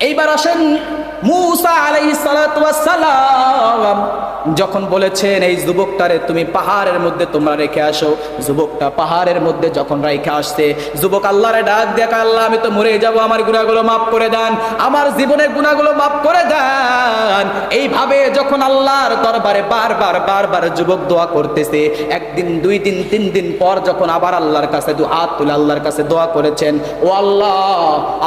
এইবার আসেন মুসা আলাই সালাম। যখন বলেছেন, এই যুবকটারে তুমি পাহাড়ের মধ্যে তোমরা রেখে আসো। যুবকটা পাহাড়ের মধ্যে যখন রেখে আসছে, যুবক আল্লাহরে ডাক দেখা আল্লাহ, আমি তো মরে যাব, আমার গুণাগুলো মাফ করে দেন, আমার জীবনের গুণাগুলো মাফ করে দেন। এইভাবে যখন আল্লাহর দরবারে বারবার বারবার যুবক দোয়া করতেছে, একদিন, দুই দিন, তিন দিন পর যখন আবার আল্লাহর কাছে দু হাত তুলে আল্লাহর কাছে দোয়া করেছেন, ও আল্লাহ,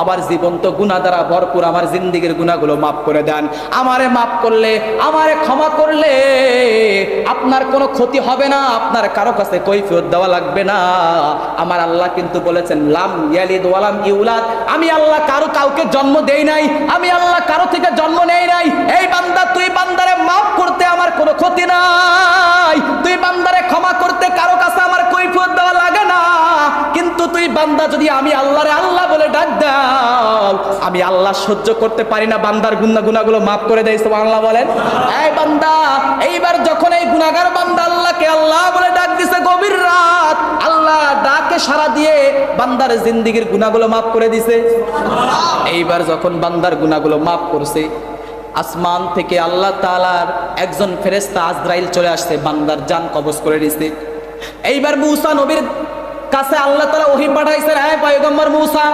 আমার জীবন তো গুণা দ্বারা ভরপুর, আমার জিন্দিগির গুণাগুলো মাফ করে দেন। আমারে মাফ করলে, আমারে ক্ষমা করলে আপনার কোনো ক্ষতি হবে না, আপনার কারও কাছে কৈফিয়ত দেওয়া লাগবে না। আমার আল্লাহ কিন্তু বলেছেন, লাম ইয়ালিদ ওয়ালাম ইউলাদ, আমি আল্লাহ কারও কাউকে জন্ম দেই নাই, আমি আল্লাহ কারও থেকে জন্ম নেই নাই এই বান্দা তুই বান্দারে মাফ করতে ক্ষতি নাই। তুই বান্দারে ক্ষমা করতে কারও কাছে আমার কৈফিয়ত দেওয়া লাগে না। কিন্তু তুই বান্দা যদি আমি আল্লাহরে আল্লাহ বলে ডাক দাও, আমি আল্লাহ সহ্য করতে পারি না, বান্দার গুন্না গুনাগুলো মাফ করে দেয় আল্লাহ বলেন। এই বান্দা, এইবার যখন এই গুনাগার বান্দা আল্লাহকে আল্লাহ বলে ডাক দিছে গভীর রাত, আল্লাহ ডাকে সারা দিয়ে বান্দার জিন্দিগির গুনাগুলো মাফ করে দিছে। এইবার যখন বান্দার গুনাগুলো মাফ করছে আসমান থেকে আল্লাহ তাআলার একজন ফেরেশতা আজরাইল চলে আসছে, বান্দার জান কবজ করে দিছে এইবার মুসা নবীর কাছে আল্লাহ তালা ওহি পাঠাইছেন হ্যাঁ পয়গম্বর মুসা,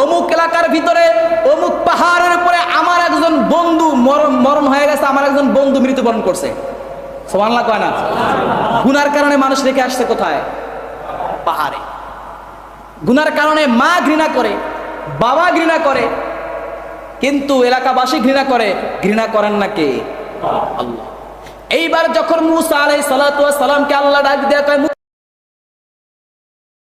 অমুক এলাকার ভিতরে অমুক পাহাড়ের উপরে আমার একজন বন্ধু মরণ মরণ হয়ে গেছে, আমার একজন বন্ধু মৃত্যুবরণ করছে। সোমানলা কয় না? গুনার কারণে মানুষ রেখে আসছে কোথায়? পাহাড়ে। গুনার কারণে মা ঘৃণা করে, বাবা ঘৃণা করে কিন্তু এলাকাবাসী ঘৃণা করে। ঘৃণা করেন না কে? আল্লাহ। এইবার যখন মুসা আলাই সালাতামকে আল্লাহ ডাক দেয়